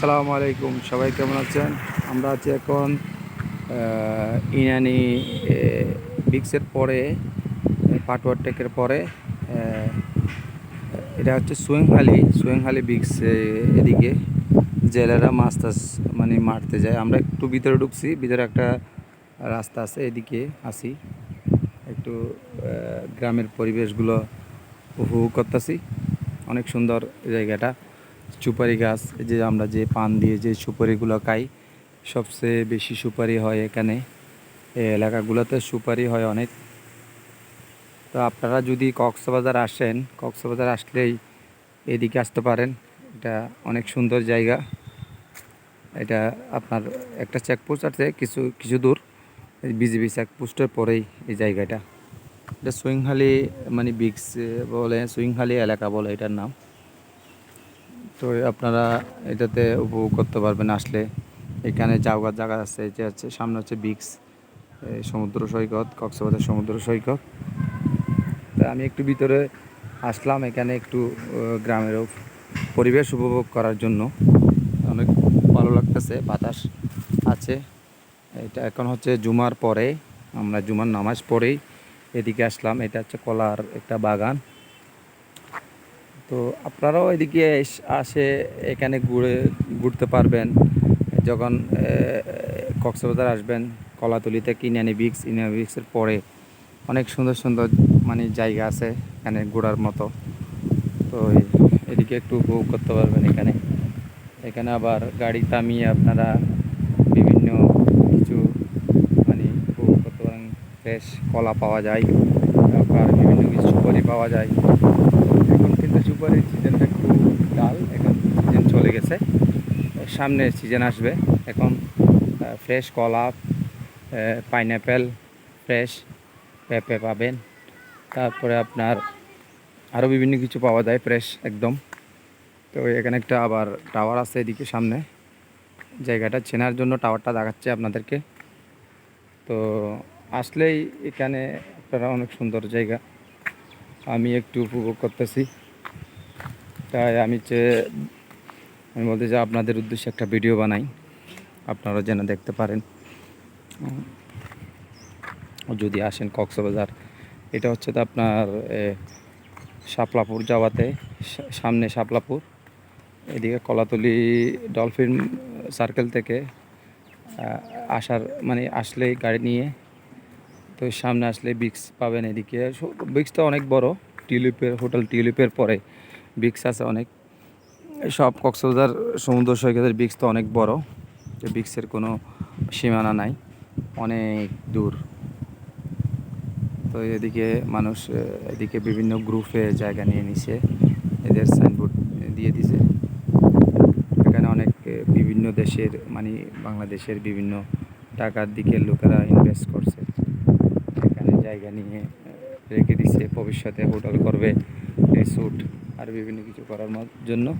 আসসালামু আলাইকুম, সবাই কেমন আছেন? আমরা আছি এখন ইনানি বিক্সের পরে পাটুয়ার টেকের পরে এটা হচ্ছে সুয়েংহালি সুয়েংহালি বিক্স এদিকে জেলেরা মাছ টাছ মানে মারতে যায়। আমরা একটু ভিতরে ঢুকছি, ভিতরে একটা রাস্তা আছে, এদিকে আসি। একটু গ্রামের পরিবেশগুলো উপভোগ করতেছি। অনেক সুন্দর জায়গাটা। সুপারি গাছ যে আমরা যে পান দিয়ে যে সুপারিগুলো খাই, সবচেয়ে বেশি সুপারি হয় এখানে। এই এলাকাগুলোতে সুপারি হয় অনেক। তো আপনারা যদি কক্সবাজার আসেন, কক্সবাজার আসলেই এদিকে আসতে পারেন। এটা অনেক সুন্দর জায়গা। এটা আপনার একটা চেকপোস্ট আছে কিছু কিছু দূর। বিজিবি চেকপোস্টের পরেই এই জায়গাটা। এটা সুইংহালি মানে বিক্স বলে, সুইংহালি এলাকা বলে এটার নাম। তো আপনারা এটাতে উপভোগ করতে পারবেন আসলে। এখানে যাওয়ার জায়গা আছে, যে হচ্ছে সামনে হচ্ছে বিক্স সমুদ্র সৈকত, কক্সবাজার সমুদ্র সৈকত। তা আমি একটু ভিতরে আসলাম, এখানে একটু গ্রামের পরিবেশ উপভোগ করার জন্য। অনেক ভালো লাগতেছে, বাতাস আছে। এটা এখন হচ্ছে জুমার পরে, আমরা জুমার নামাজ পড়েই এদিকে আসলাম। এটা হচ্ছে কলার একটা বাগান। তো আপনারাও এদিকে আসে, এখানে ঘুরে, ঘুরতে পারবেন। যখন কক্সবাজার আসবেন, কলাতলিতে কিনানি বিক্স ইনানি বিক্সের পরে অনেক সুন্দর সুন্দর মানে জায়গা আছে এখানে ঘোরার মতো। তো এদিকে একটু উপভোগ করতে পারবেন এখানে। এখানে আবার গাড়ি থামিয়ে আপনারা বিভিন্ন কিছু মানে উপভোগ করতে পারেন। ফ্রেশ কলা পাওয়া যায় তারপর বিভিন্ন কিছু সুপারি পাওয়া যায়। এখন সিজনটা একটু ডাল, এখন সিজন চলে গেছে। সামনে সিজন আসবে। এখন ফ্রেশ কলা পাইনঅ্যাপেল ফ্রেশ পেঁপে পাবেন। তারপরে আপনার আরও বিভিন্ন কিছু পাওয়া যায় ফ্রেশ একদম। তো এখানে একটা আবার টাওয়ার আছে এদিকে সামনে। জায়গাটা চেনার জন্য টাওয়ারটা দেখাচ্ছে আপনাদেরকে। তো আসলেই এখানে আপনারা অনেক সুন্দর জায়গা। আমি একটু উপভোগ করতেছি। তাই আমি যে আমি বলতে চাই, আপনাদের উদ্দেশ্যে একটা ভিডিও বানাই। আপনারা যেন দেখতে পারেন। যদি আসেন কক্সবাজার, এটা হচ্ছে তো আপনার শাপলাপুর যাওয়াতে সামনে শাপলাপুর, এদিকে কলাতলি ডলফিন সার্কেল থেকে আসার মানে আসলেই গাড়ি নিয়ে, তো সামনে আসলে বিক্স পাবেন এদিকে। বিক্সটা অনেক বড়, টিউলিপের, হোটেল টিউলিপের পরে। বিক্স আছে অনেক। সব কক্সবাজার সমুদ্র সৈকতের বিক্স তো অনেক বড়। বিক্সের কোনো সীমানা নাই, অনেক দূর। তো এদিকে মানুষ এদিকে বিভিন্ন গ্রুপে জায়গা নিয়ে নিছে, এদের সাইনবোর্ড দিয়ে দিছে। এখানে অনেক বিভিন্ন দেশের মানে বাংলাদেশের বিভিন্ন টাকার দিকে লোকেরা ইনভেস্ট করছে। এখানে জায়গা নিয়ে রেখে দিছে, ভবিষ্যতে হোটেল করবে রিসোর্ট আর বিভিন্ন কিছু করার জন্য।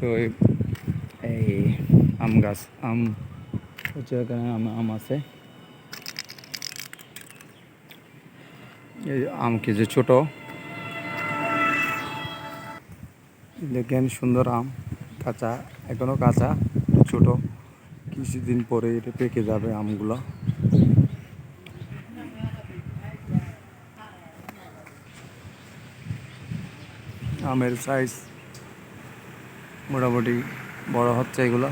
তো এই- আম গাছ, আম হচ্ছে এখানে আম আছে। এই আম যে ছোট? দেখেন সুন্দর আম, কাঁচা, এখনও কাঁচা ছোট। কিছুদিন পরে এটা পেকে যাবে আমগুলো। আমের সাইজ মোটামুটি বড় হচ্ছে এগুলো।